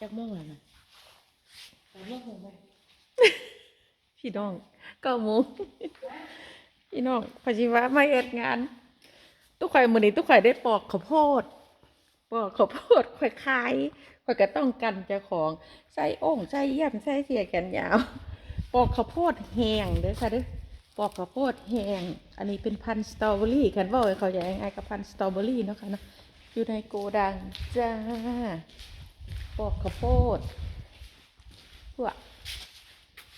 จักโมงแล้วนะสามโมงหกโมงพี่น้องเก้าโมงพี่น้องพอชีวะมาเอ็ดงาน ตุ๊กข่มือนี้ตุ๊กข่ได้ปอกข้าวโพดปอกข้าวโพดข่อยขายข่อยก็ต้องกันเจ้าของใส่โอ่งใส่เยี่ยมใส่เสียแขนยาว ปอกข้าวโพดแห้งเด้อค่ะเด้อปอกข้าวโพดแห้งอันนี้เป็นพันสตรอเบอรี่กันว่าเขาใหญ่ยังไงกับพันสตรอเบอรี่เนาะค่ะเนาะอยู่ในโกดังจ้า ปอกข้าวโพดพวก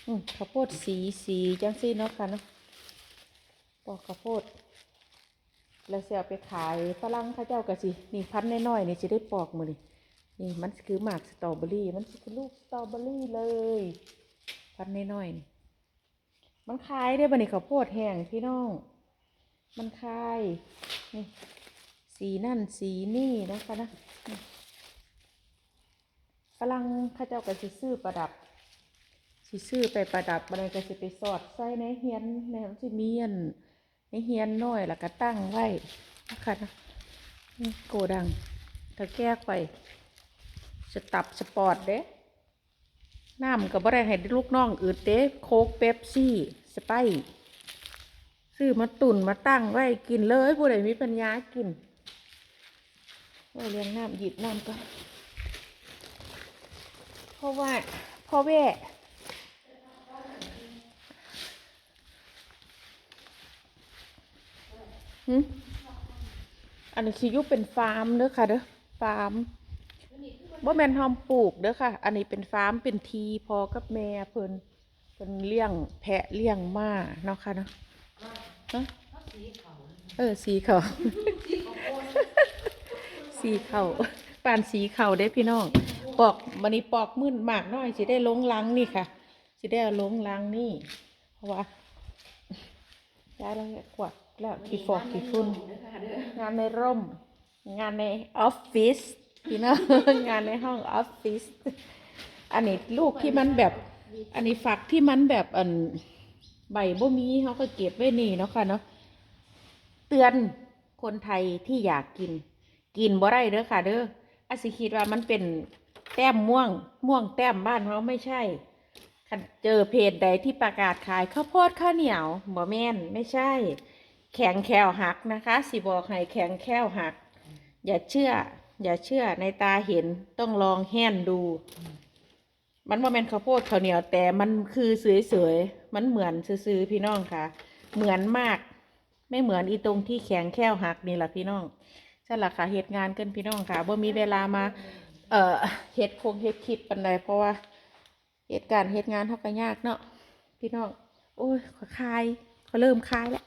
อืมข้าวโพดสีสีจังซี่เนาะค่ะเนาะปอกข้าวโพด แล้วเสียไปขายฝรั่งข้าเจ้าก็สินี่พันน้อยๆนี่จะได้ปอกมือนี่นี่มันคือหมากสตรอเบอรี่ มันคือลูกสตรอเบอรี่เลย พันน้อยๆนี่มันคายได้บ่นี่ข้าวโพดแห้งพี่น้อง มันคายนี่สีนั่นสีนี่นะคะนะ ฝรั่งข้าเจ้าก็สิซื้อประดับ สิซื้อไปประดับอะไรก็สิไปสอดใส่ในเฮียนในสิมีอันในเฮียนน้อยแล้วก็ตั้งไว้นะคะนะนี่โกดังถ้าแก้ไปสตับสปอร์ตเด้น้ำก็บ่ได้ให้ลูกน้องอืดเด้โคกเป๊ปซี่สไปร์ซื้อมาตุ่นมาตั้งไว้กินเลยผู้ใดมีปัญญากินไว้เลี้ยงน้ำหยิบน้ำก็ เพราะว่าพ่อแว่หึอันนี้คือยุเป็นฟาร์มเด้อค่ะเด้อฟาร์มบ่แมนทอมปลูกเด้อค่ะ อันนี้เป็นฟาร์มเป็นทีพอกับแม่เพิ่นเพิ่นเลี้ยงแพะเลี้ยงม้าเนาะค่ะเนาะเนาะเออสีเขาสีเขาปานสีเขาเด้พี่น้อง ปอกมันนี้ปอกมื่นมากน้อยสิได้ลงลังนี่ค่ะสิได้เอาลงลังนี่ เพราะว่าย้ายแล้วเนี่ยกวาดแล้วกี่ฟอกกี่ฝุ่นงานในร่ม งานในออฟฟิศพี่น้องงานในห้องออฟฟิศอันนี้ลูกที่มันแบบ อันนี้ฝักที่มันแบบอันใบบ่มีเขาก็เก็บไว้นี่เนาะค่ะเนาะเตือนคนไทยที่อยากกิน กินบ่ได้เด้อค่ะ เด้ออาสิคิดว่ามันเป็น แต้มม่วง ม่วงแต้มบ้านเขาไม่ใช่คันเจอเพจใดที่ประกาศขายข้าวโพดข้าวเหนียวบ่แม่นไม่ใช่ แข็งแคลหักนะคะสิบอกให้แข็งแคลหัก อย่าเชื่อ อย่าเชื่อในตาเห็นต้องลองแห่นดู มันว่าแม่นข้าวโพดข้าวเหนียวแต่มันคือสวยๆมันเหมือนซื้อๆพี่น้องค่ะ เหมือนมาก ไม่เหมือนอีตรงที่แข็งแคลหักนี่แหละพี่น้องใช่ละค่ะเหตุงานกันพี่น้องค่ะบ่มีเวลามา เอ่อเฮ็ดคงเฮ็ดคลิปปันใดเพราะว่าเหตุการณ์เหตุงานเท่ากันยากเนาะพี่น้องโอ้ยขอคายเขาเริ่มคายแล้ว